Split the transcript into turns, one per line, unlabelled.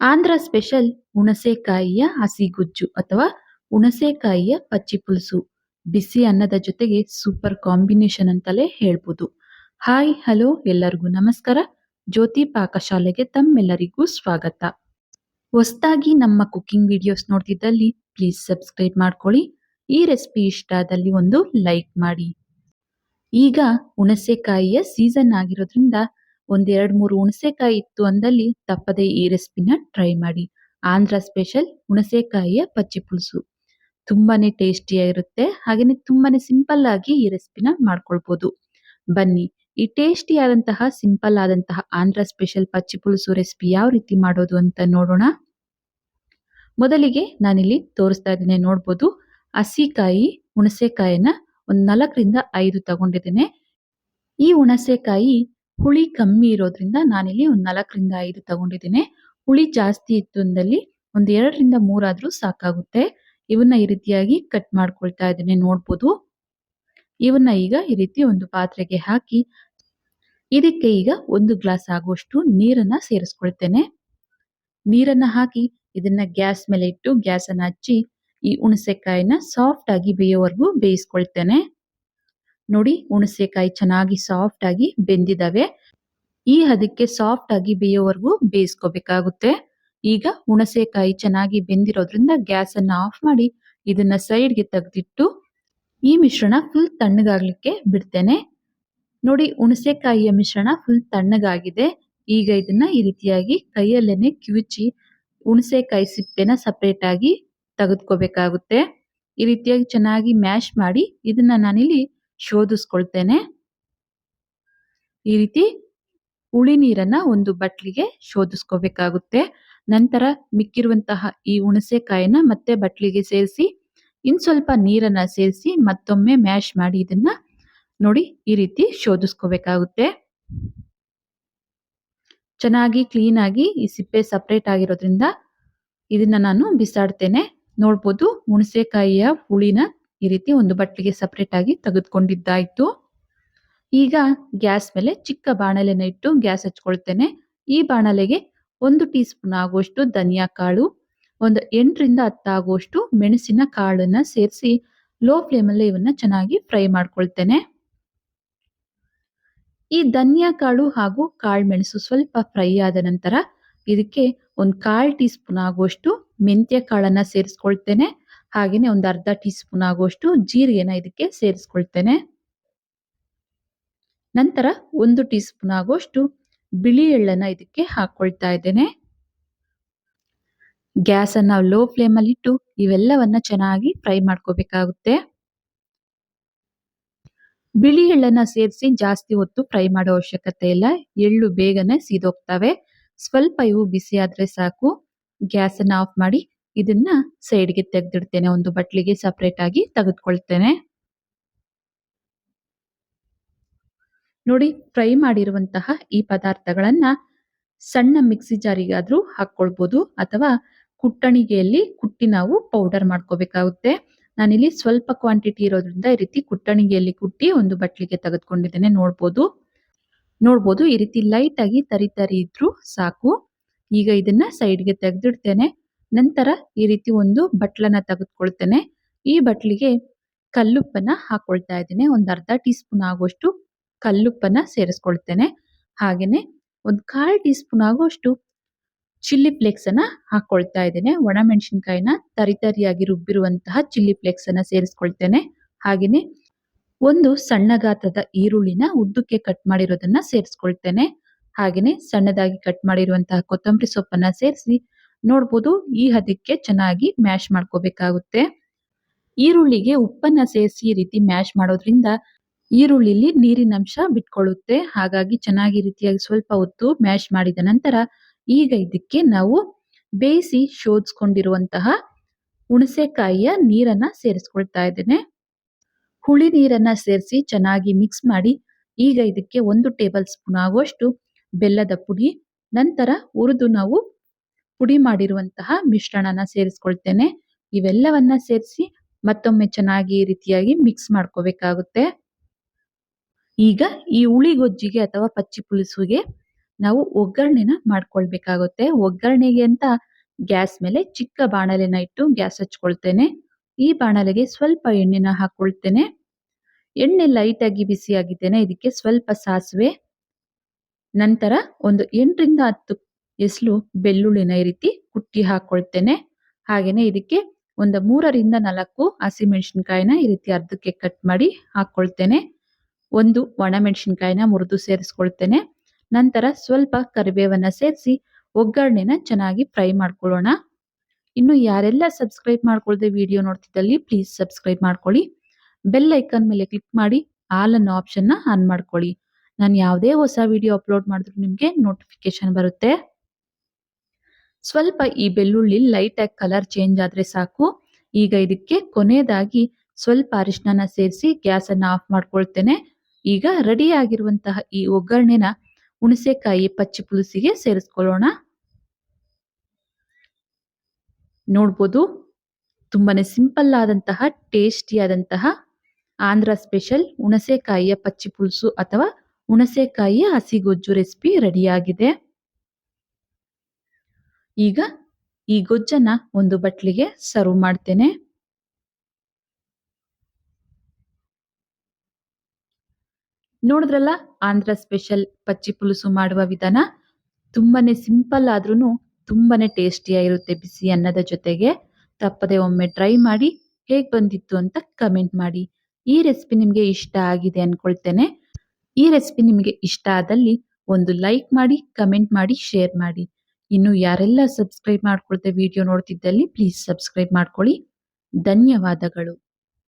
Andhra special ಹುಣಸೆಕಾಯಿಯ ಹಸಿಗುಜ್ಜು ಅಥವಾ ಹುಣಸೆಕಾಯಿಯ ಪಚ್ಚಿ pulls ಬಿಸಿ ಅನ್ನದ ಜೊತೆಗೆ ಸೂಪರ್ ಕಾಂಬಿನೇಷನ್ ಅಂತಲೇ ಹೇಳ್ಬೋದು. ಹಾಯ್, ಹಲೋ, ಎಲ್ಲರಿಗೂ ನಮಸ್ಕಾರ. ಜ್ಯೋತಿ ಪಾಕಶಾಲೆಗೆ ತಮ್ಮೆಲ್ಲರಿಗೂ ಸ್ವಾಗತ. ಹೊಸದಾಗಿ ನಮ್ಮ ಕುಕಿಂಗ್ ವಿಡಿಯೋಸ್ ನೋಡ್ತಿದ್ದಲ್ಲಿ ಪ್ಲೀಸ್ ಸಬ್ಸ್ಕ್ರೈಬ್ ಮಾಡ್ಕೊಳ್ಳಿ. ಈ ರೆಸಿಪಿ ಇಷ್ಟ ಆದಲ್ಲಿ ಒಂದು ಲೈಕ್ ಮಾಡಿ. ಈಗ ಹುಣಸೆಕಾಯಿಯ ಸೀಸನ್ ಆಗಿರೋದ್ರಿಂದ ಒಂದೆರಡು ಮೂರು ಹುಣಸೆಕಾಯಿ ಇತ್ತು ಅಂದಲ್ಲಿ ತಪ್ಪದೆ ಈ ರೆಸಿಪಿನ ಟ್ರೈ ಮಾಡಿ. ಆಂಧ್ರ ಸ್ಪೆಷಲ್ ಹುಣಸೆಕಾಯಿಯ ಪಚ್ಚಿ ಪುಲ್ಸು ತುಂಬಾನೇ ಟೇಸ್ಟಿಯಾಗಿರುತ್ತೆ ಹಾಗೆಯೇ ತುಂಬಾನೇ ಸಿಂಪಲ್ ಆಗಿ ಈ ರೆಸಿಪಿನ ಮಾಡ್ಕೊಳ್ಬೋದು. ಬನ್ನಿ, ಈ ಟೇಸ್ಟಿಯಾದಂತಹ ಸಿಂಪಲ್ ಆದಂತಹ ಆಂಧ್ರ ಸ್ಪೆಷಲ್ ಪಚ್ಚಿ ಪುಲುಸು ರೆಸಿಪಿ ಯಾವ ರೀತಿ ಮಾಡೋದು ಅಂತ ನೋಡೋಣ. ಮೊದಲಿಗೆ ನಾನಿಲ್ಲಿ ತೋರಿಸ್ತಾ ಇದ್ದೇನೆ, ನೋಡ್ಬೋದು. ಹಸಿಕಾಯಿ, ಹುಣಸೆಕಾಯಿನ ಒಂದು ನಾಲ್ಕರಿಂದ ಐದು ತಗೊಂಡಿದ್ದೇನೆ. ಈ ಹುಣಸೆಕಾಯಿ ಹುಳಿ ಕಮ್ಮಿ ಇರೋದ್ರಿಂದ ನಾನಿಲ್ಲಿ ಒಂದು ನಾಲ್ಕರಿಂದ ಐದು ತಗೊಂಡಿದ್ದೀನಿ. ಹುಳಿ ಜಾಸ್ತಿ ಇತ್ತು ಅಂದಲ್ಲಿ ಒಂದ್ ಎರಡರಿಂದ ಮೂರಾದ್ರೂ ಸಾಕಾಗುತ್ತೆ. ಇವನ್ನ ಈ ರೀತಿಯಾಗಿ ಕಟ್ ಮಾಡ್ಕೊಳ್ತಾ ಇದ್ದೀನಿ, ನೋಡ್ಬೋದು. ಇವನ್ನ ಈಗ ಈ ರೀತಿ ಒಂದು ಪಾತ್ರೆಗೆ ಹಾಕಿ, ಇದಕ್ಕೆ ಈಗ ಒಂದು ಗ್ಲಾಸ್ ಆಗುವಷ್ಟು ನೀರನ್ನ ಸೇರಿಸ್ಕೊಳ್ತೇನೆ. ನೀರನ್ನ ಹಾಕಿ ಇದನ್ನ ಗ್ಯಾಸ್ ಮೇಲೆ ಇಟ್ಟು ಗ್ಯಾಸ್ ಅನ್ನ ಹಚ್ಚಿ ಈ ಹುಣಸೆಕಾಯಿನ ಸಾಫ್ಟ್ ಆಗಿ ಬೇಯೋವರೆಗೂ ಬೇಯಿಸ್ಕೊಳ್ತೇನೆ. ನೋಡಿ ಹುಣಸೆಕಾಯಿ ಚೆನ್ನಾಗಿ ಸಾಫ್ಟ್ ಆಗಿ ಬೆಂದಿದಾವೆ. ಈ ಹದಕ್ಕೆ ಸಾಫ್ಟ್ ಆಗಿ ಬೇಯೋವರೆಗೂ ಬೇಯಿಸ್ಕೋಬೇಕಾಗುತ್ತೆ. ಈಗ ಹುಣಸೆಕಾಯಿ ಚೆನ್ನಾಗಿ ಬೆಂದಿರೋದ್ರಿಂದ ಗ್ಯಾಸ್ ಅನ್ನ ಆಫ್ ಮಾಡಿ ಇದನ್ನ ಸೈಡ್ಗೆ ತೆಗೆದಿಟ್ಟು ಈ ಮಿಶ್ರಣ ಫುಲ್ ತಣ್ಣಗಾಗ್ಲಿಕ್ಕೆ ಬಿಡ್ತೇನೆ. ನೋಡಿ ಹುಣಸೆಕಾಯಿಯ ಮಿಶ್ರಣ ಫುಲ್ ತಣ್ಣಗಾಗಿದೆ. ಈಗ ಇದನ್ನ ಈ ರೀತಿಯಾಗಿ ಕೈಯಲ್ಲೇನೆ ಕಿವುಚಿ ಹುಣಸೆಕಾಯಿ ಸಿಪ್ಪೆನ ಸಪ್ರೇಟ್ ಆಗಿ ತೆಗೆದುಕೋಬೇಕಾಗುತ್ತೆ. ಈ ರೀತಿಯಾಗಿ ಚೆನ್ನಾಗಿ ಮ್ಯಾಶ್ ಮಾಡಿ ಇದನ್ನ ನಾನಿಲ್ಲಿ ಶೋಧಿಸ್ಕೊಳ್ತೇನೆ. ಈ ರೀತಿ ಹುಳಿ ನೀರನ್ನ ಒಂದು ಬಟ್ಲಿಗೆ ಶೋಧಿಸ್ಕೋಬೇಕಾಗುತ್ತೆ. ನಂತರ ಮಿಕ್ಕಿರುವಂತಹ ಈ ಹುಣಸೆಕಾಯಿನ ಮತ್ತೆ ಬಟ್ಲಿಗೆ ಸೇರಿಸಿ ಇನ್ ಸ್ವಲ್ಪ ನೀರನ್ನ ಸೇರಿಸಿ ಮತ್ತೊಮ್ಮೆ ಮ್ಯಾಶ್ ಮಾಡಿ ಇದನ್ನ ನೋಡಿ ಈ ರೀತಿ ಶೋಧಿಸ್ಕೋಬೇಕಾಗುತ್ತೆ. ಚೆನ್ನಾಗಿ ಕ್ಲೀನ್ ಆಗಿ ಈ ಸಿಪ್ಪೆ ಸಪ್ರೇಟ್ ಆಗಿರೋದ್ರಿಂದ ಇದನ್ನ ನಾನು ಬಿಸಾಡ್ತೇನೆ. ನೋಡ್ಬೋದು ಹುಣಸೆಕಾಯಿಯ ಹುಳಿನ ಈ ರೀತಿ ಒಂದು ಬಟ್ಲಿಗೆ ಸಪ್ರೇಟ್ ಆಗಿ ತೆಗೆದುಕೊಂಡಿದ್ದಾಯ್ತು. ಈಗ ಗ್ಯಾಸ್ ಮೇಲೆ ಚಿಕ್ಕ ಬಾಣಲೆನ ಇಟ್ಟು ಗ್ಯಾಸ್ ಹಚ್ಕೊಳ್ತೇನೆ. ಈ ಬಾಣಲೆಗೆ ಒಂದು ಟೀ ಸ್ಪೂನ್ ಆಗುವಷ್ಟು ಧನಿಯಾ ಕಾಳು, ಒಂದು ಎಂಟರಿಂದ ಹತ್ತಾಗುವಷ್ಟು ಮೆಣಸಿನ ಕಾಳನ್ನ ಸೇರಿಸಿ ಲೋ ಫ್ಲೇಮಲ್ಲೇ ಇವನ್ನ ಚೆನ್ನಾಗಿ ಫ್ರೈ ಮಾಡ್ಕೊಳ್ತೇನೆ. ಈ ಧನಿಯಾ ಕಾಳು ಹಾಗೂ ಕಾಳು ಮೆಣಸು ಸ್ವಲ್ಪ ಫ್ರೈ ಆದ ನಂತರ ಇದಕ್ಕೆ ಒಂದು ಕಾಳು ಟೀ ಸ್ಪೂನ್ ಆಗುವಷ್ಟು ಮೆಂತ್ಯ ಕಾಳನ್ನ ಸೇರಿಸ್ಕೊಳ್ತೇನೆ. ಹಾಗೇನೆ ಒಂದು ಅರ್ಧ ಟೀ ಸ್ಪೂನ್ ಆಗುವಷ್ಟು ಜೀರಿಗೆನ ಇದಕ್ಕೆ ಸೇರಿಸ್ಕೊಳ್ತೇನೆ. ನಂತರ ಒಂದು ಟೀ ಸ್ಪೂನ್ ಆಗುವಷ್ಟು ಬಿಳಿ ಎಳ್ಳನ್ನ ಇದಕ್ಕೆ ಹಾಕೊಳ್ತಾ ಇದ್ದೇನೆ. ಗ್ಯಾಸ್ ಅನ್ನ ಲೋ ಫ್ಲೇಮ್ ಅಲ್ಲಿ ಇಟ್ಟು ಇವೆಲ್ಲವನ್ನ ಚೆನ್ನಾಗಿ ಫ್ರೈ ಮಾಡ್ಕೋಬೇಕಾಗುತ್ತೆ. ಬಿಳಿ ಎಳ್ಳನ್ನ ಸೇರಿಸಿ ಜಾಸ್ತಿ ಹೊತ್ತು ಫ್ರೈ ಮಾಡೋ ಅವಶ್ಯಕತೆ ಇಲ್ಲ. ಎಳ್ಳು ಬೇಗನೆ ಸೀದೋಗ್ತವೆ. ಸ್ವಲ್ಪ ಇವು ಬಿಸಿ ಆದ್ರೆ ಸಾಕು. ಗ್ಯಾಸ್ ಅನ್ನ ಆಫ್ ಮಾಡಿ ಇದನ್ನ ಸೈಡ್ಗೆ ತೆಗೆದಿಡ್ತೇನೆ. ಒಂದು ಬಟ್ಲಿಗೆ ಸಪ್ರೇಟ್ ಆಗಿ ತೆಗೆದುಕೊಳ್ತೇನೆ. ನೋಡಿ ಫ್ರೈ ಮಾಡಿರುವಂತಹ ಈ ಪದಾರ್ಥಗಳನ್ನ ಸಣ್ಣ ಮಿಕ್ಸಿ ಜಾರಿಗಾದ್ರೂ ಹಾಕೊಳ್ಬಹುದು ಅಥವಾ ಕುಟ್ಟಣಿಗೆಯಲ್ಲಿ ಕುಟ್ಟಿ ನಾವು ಪೌಡರ್ ಮಾಡ್ಕೋಬೇಕಾಗುತ್ತೆ. ನಾನಿಲ್ಲಿ ಸ್ವಲ್ಪ ಕ್ವಾಂಟಿಟಿ ಇರೋದ್ರಿಂದ ಈ ರೀತಿ ಕುಟ್ಟಣಿಗೆಯಲ್ಲಿ ಕುಟ್ಟಿ ಒಂದು ಬಟ್ಲಿಗೆ ತೆಗೆದುಕೊಂಡಿದ್ದೇನೆ. ನೋಡ್ಬೋದು. ನೋಡ್ಬೋದು, ಈ ರೀತಿ ಲೈಟ್ ಆಗಿ ತರಿ ತರಿ ಇದ್ರೂ ಸಾಕು. ಈಗ ಇದನ್ನ ಸೈಡ್ಗೆ ತೆಗೆದಿಡ್ತೇನೆ. ನಂತರ ಈ ರೀತಿ ಒಂದು ಬಟ್ಲನ್ನ ತೆಗೆದುಕೊಳ್ತೇನೆ. ಈ ಬಟ್ಲಿಗೆ ಕಲ್ಲುಪ್ಪನ್ನ ಹಾಕೊಳ್ತಾ ಇದ್ದೇನೆ. ಒಂದು ಅರ್ಧ ಟೀ ಸ್ಪೂನ್ ಆಗುವಷ್ಟು ಕಲ್ಲುಪ್ಪನ್ನ ಸೇರಿಸ್ಕೊಳ್ತೇನೆ. ಹಾಗೇನೆ ಒಂದು ಕಾಲು ಟೀ ಸ್ಪೂನ್ ಆಗುವಷ್ಟು ಚಿಲ್ಲಿ ಫ್ಲೇಕ್ಸ್ ಅನ್ನ ಹಾಕೊಳ್ತಾ ಇದ್ದೇನೆ. ಒಣಮೆಣಸಿನ್ಕಾಯಿನ ತರಿ ತರಿಯಾಗಿ ರುಬ್ಬಿರುವಂತಹ ಚಿಲ್ಲಿ ಫ್ಲೇಕ್ಸ್ ಅನ್ನ ಸೇರಿಸ್ಕೊಳ್ತೇನೆ. ಹಾಗೆಯೇ ಒಂದು ಸಣ್ಣ ಗಾತ್ರದ ಈರುಳ್ಳಿನ ಉದ್ದಕ್ಕೆ ಕಟ್ ಮಾಡಿರೋದನ್ನ ಸೇರಿಸ್ಕೊಳ್ತೇನೆ. ಹಾಗೆಯೇ ಸಣ್ಣದಾಗಿ ಕಟ್ ಮಾಡಿರುವಂತಹ ಕೊತ್ತಂಬರಿ ಸೊಪ್ಪನ್ನ ಸೇರಿಸಿ ನೋಡ್ಬೋದು ಈ ಹದಕ್ಕೆ ಚೆನ್ನಾಗಿ ಮ್ಯಾಶ್ ಮಾಡ್ಕೋಬೇಕಾಗುತ್ತೆ. ಈರುಳ್ಳಿಗೆ ಉಪ್ಪನ್ನ ಸೇರಿಸಿ ಈ ರೀತಿ ಮ್ಯಾಶ್ ಮಾಡೋದ್ರಿಂದ ಈರುಳ್ಳಿಲಿ ನೀರಿನ ಅಂಶ ಬಿಟ್ಕೊಳ್ಳುತ್ತೆ. ಹಾಗಾಗಿ ಚೆನ್ನಾಗಿ ರೀತಿಯಾಗಿ ಸ್ವಲ್ಪ ಹೊತ್ತು ಮ್ಯಾಶ್ ಮಾಡಿದ ನಂತರ ಈಗ ಇದಕ್ಕೆ ನಾವು ಬೇಯಿಸಿ ಶೋಧಿಸ್ಕೊಂಡಿರುವಂತಹ ಹುಣಸೆಕಾಯಿಯ ನೀರನ್ನ ಸೇರಿಸ್ಕೊಳ್ತಾ ಇದ್ದೇನೆ. ಹುಳಿ ನೀರನ್ನ ಸೇರಿಸಿ ಚೆನ್ನಾಗಿ ಮಿಕ್ಸ್ ಮಾಡಿ ಈಗ ಇದಕ್ಕೆ ಒಂದು ಟೇಬಲ್ ಸ್ಪೂನ್ ಆಗುವಷ್ಟು ಬೆಲ್ಲದ ಪುಡಿ, ನಂತರ ಹುರಿದು ನಾವು ಪುಡಿ ಮಾಡಿರುವಂತಹ ಮಿಶ್ರಣನ ಸೇರಿಸ್ಕೊಳ್ತೇನೆ. ಇವೆಲ್ಲವನ್ನ ಸೇರಿಸಿ ಮತ್ತೊಮ್ಮೆ ಚೆನ್ನಾಗಿ ರೀತಿಯಾಗಿ ಮಿಕ್ಸ್ ಮಾಡ್ಕೋಬೇಕಾಗುತ್ತೆ. ಈಗ ಈ ಹುಳಿಗೊಜ್ಜಿಗೆ ಅಥವಾ ಪಚ್ಚಿ ಪುಲಿಸುಗೆ ನಾವು ಒಗ್ಗರಣೆನ ಮಾಡ್ಕೊಳ್ಬೇಕಾಗುತ್ತೆ. ಒಗ್ಗರಣೆಗೆ ಅಂತ ಗ್ಯಾಸ್ ಮೇಲೆ ಚಿಕ್ಕ ಬಾಣಲೆನ ಇಟ್ಟು ಗ್ಯಾಸ್ ಹಚ್ಕೊಳ್ತೇನೆ. ಈ ಬಾಣಲೆಗೆ ಸ್ವಲ್ಪ ಎಣ್ಣೆನ ಹಾಕೊಳ್ತೇನೆ. ಎಣ್ಣೆ ಲೈಟ್ ಆಗಿ ಬಿಸಿ ಆಗಿದ್ದೇನೆ ಇದಕ್ಕೆ ಸ್ವಲ್ಪ ಸಾಸಿವೆ. ನಂತರ ಒಂದು ಎಂಟರಿಂದ ಹತ್ತು ಎಸ್ಲು ಬೆಳ್ಳುಳ್ಳಿನ ಈ ರೀತಿ ಕುಟ್ಟಿ ಹಾಕೊಳ್ತೇನೆ. ಹಾಗೇನೆ ಇದಕ್ಕೆ ಒಂದು ಮೂರರಿಂದ ನಾಲ್ಕು ಹಸಿಮೆಣಸಿನ್ಕಾಯಿನ ಈ ರೀತಿ ಅರ್ಧಕ್ಕೆ ಕಟ್ ಮಾಡಿ ಹಾಕೊಳ್ತೇನೆ. ಒಂದು ಒಣಮೆಣಸಿನಕಾಯಿನ ಮುರಿದು ಸೇರಿಸ್ಕೊಳ್ತೇನೆ. ನಂತರ ಸ್ವಲ್ಪ ಕರಿಬೇವನ್ನ ಸೇರಿಸಿ ಒಗ್ಗರಣೆನ ಚೆನ್ನಾಗಿ ಫ್ರೈ ಮಾಡ್ಕೊಳ್ಳೋಣ. ಇನ್ನು ಯಾರೆಲ್ಲ ಸಬ್ಸ್ಕ್ರೈಬ್ ಮಾಡ್ಕೊಳ್ಳದೆ ವಿಡಿಯೋ ನೋಡ್ತಿದ್ದಲ್ಲಿ ಪ್ಲೀಸ್ ಸಬ್ಸ್ಕ್ರೈಬ್ ಮಾಡ್ಕೊಳ್ಳಿ. ಬೆಲ್ ಐಕನ್ ಮೇಲೆ ಕ್ಲಿಕ್ ಮಾಡಿ ಆಲ್ ಅನ್ನೋ ಆಪ್ಷನ್ನ ಆನ್ ಮಾಡ್ಕೊಳ್ಳಿ. ನಾನು ಯಾವುದೇ ಹೊಸ ವಿಡಿಯೋ ಅಪ್ಲೋಡ್ ಮಾಡಿದ್ರು ನಿಮಗೆ ನೋಟಿಫಿಕೇಶನ್ ಬರುತ್ತೆ. ಸ್ವಲ್ಪ ಈ ಬೆಳ್ಳುಳ್ಳಿ ಲೈಟ್ ಆಗಿ ಕಲರ್ ಚೇಂಜ್ ಆದ್ರೆ ಸಾಕು. ಈಗ ಇದಕ್ಕೆ ಕೊನೆಯದಾಗಿ ಸ್ವಲ್ಪ ಅರಿಶಿನ ಸೇರಿಸಿ ಗ್ಯಾಸ್ ಅನ್ನ ಆಫ್ ಮಾಡ್ಕೊಳ್ತೇನೆ. ಈಗ ರೆಡಿ ಆಗಿರುವಂತಹ ಈ ಒಗ್ಗರಣೆನ ಹುಣಸೆಕಾಯಿ ಪಚ್ಚಿ ಪುಲುಸಿಗೆ ಸೇರಿಸ್ಕೊಳ್ಳೋಣ. ನೋಡ್ಬೋದು, ತುಂಬಾನೇ ಸಿಂಪಲ್ ಆದಂತಹ ಟೇಸ್ಟಿ ಆದಂತಹ ಆಂಧ್ರ ಸ್ಪೆಷಲ್ ಹುಣಸೆಕಾಯಿಯ ಪಚ್ಚಿ ಪುಲ್ಸು ಅಥವಾ ಹುಣಸೆಕಾಯಿಯ ಹಸಿಗೊಜ್ಜು ರೆಸಿಪಿ ರೆಡಿಯಾಗಿದೆ ಈಗ ಈ ಗೊಜ್ಜನ್ನ ಒಂದು ಬಟ್ಲಿಗೆ ಸರ್ವ್ ಮಾಡ್ತೇನೆ. ನೋಡಿದ್ರಲ್ಲ ಆಂಧ್ರ ಸ್ಪೆಷಲ್ ಪಚ್ಚಿ ಪುಲುಸು ಮಾಡುವ ವಿಧಾನ? ತುಂಬಾನೇ ಸಿಂಪಲ್ ಆದ್ರೂ ತುಂಬಾನೇ ಟೇಸ್ಟಿಯಾಗಿರುತ್ತೆ ಬಿಸಿ ಅನ್ನದ ಜೊತೆಗೆ. ತಪ್ಪದೆ ಒಮ್ಮೆ ಟ್ರೈ ಮಾಡಿ ಹೇಗ್ ಬಂದಿತ್ತು ಅಂತ ಕಮೆಂಟ್ ಮಾಡಿ. ಈ ರೆಸಿಪಿ ನಿಮಗೆ ಇಷ್ಟ ಆಗಿದೆ ಅನ್ಕೊಳ್ತೇನೆ. ಈ ರೆಸಿಪಿ ನಿಮಗೆ ಇಷ್ಟ ಆದಲ್ಲಿ ಒಂದು ಲೈಕ್ ಮಾಡಿ ಕಮೆಂಟ್ ಮಾಡಿ ಶೇರ್ ಮಾಡಿ. ಇನ್ನು ಯಾರೆಲ್ಲ ಸಬ್ಸ್ಕ್ರೈಬ್ ಮಾಡ್ಕೊಳ್ತೆ ವಿಡಿಯೋ ನೋಡ್ತಿದ್ದಲ್ಲಿ ಪ್ಲೀಸ್ ಸಬ್ಸ್ಕ್ರೈಬ್ ಮಾಡ್ಕೊಳ್ಳಿ. ಧನ್ಯವಾದಗಳು.